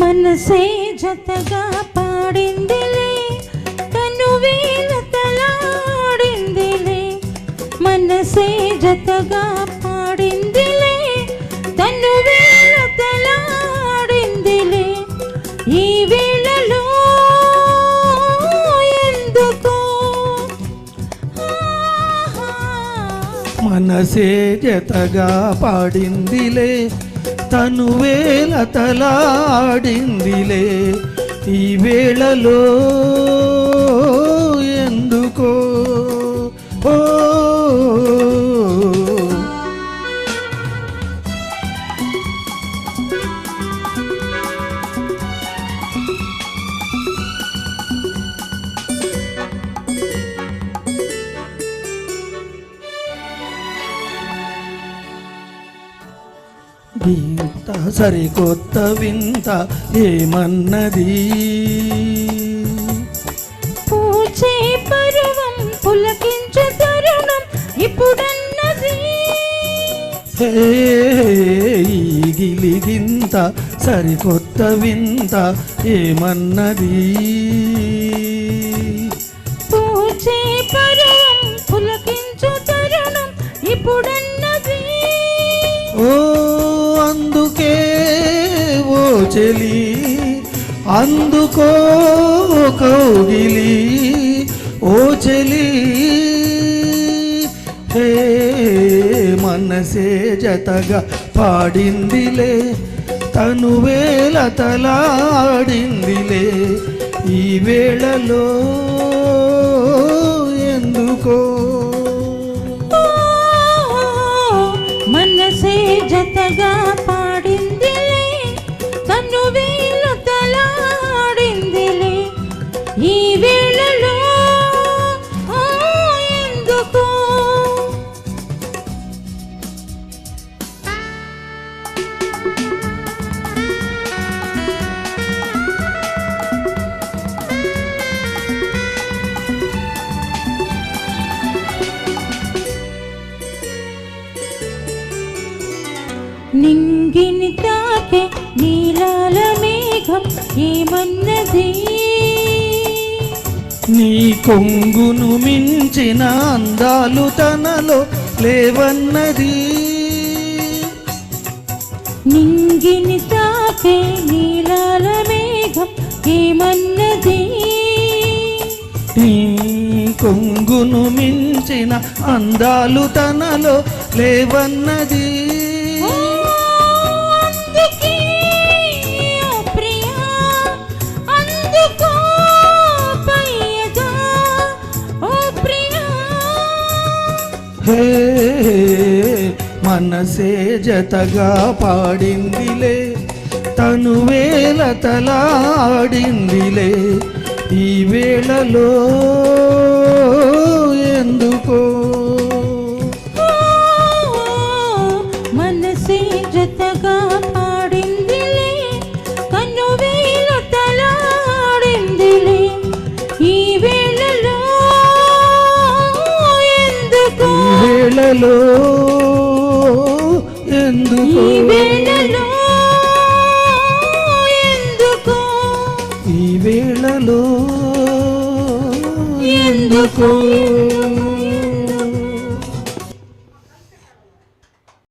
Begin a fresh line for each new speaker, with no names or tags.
మనసే జతగా పాడిందిలే తను వేల తలాడిందిలే. మనసే జతగా పాడిందిలే తను వేల తలాడిందిలే. ఈ వేళలో ఎందుకో?
మనసే జతగా పాడిందిలే తను వేల తలాడిందిలే ఈ వేళలో. వింత సరికొత్త వింత ఏమన్నది?
పూచే పరువం పులకించు తరుణం ఇప్పుడన్నది.
గిలిగింత సరికొత్త వింత ఏమన్నది? అందుకే ఓ చెలి అందుకో కౌగిలి ఓ చెలి. హే మనసే జతగా పాడిందిలే తను వేల తలాడిందిలే. ఈ వేళలో ఎందుకో
నింగిని తాకే నీలాల మేఘం ఏమన్నది?
నీ కొంగును మించిన అందాలు తనలో లేవన్నది.
నింగిని తాకే నీలాల మేఘం ఏమన్నది?
నీ కొంగును మించిన అందాలు తనలో లేవన్నది. మనసే జతగా పాడిందిలే తను వేల తలాడిందిలే. ఈ వేళలో
వేళలో ఎందుకో?
ఈ వేళలో ఎందుకు?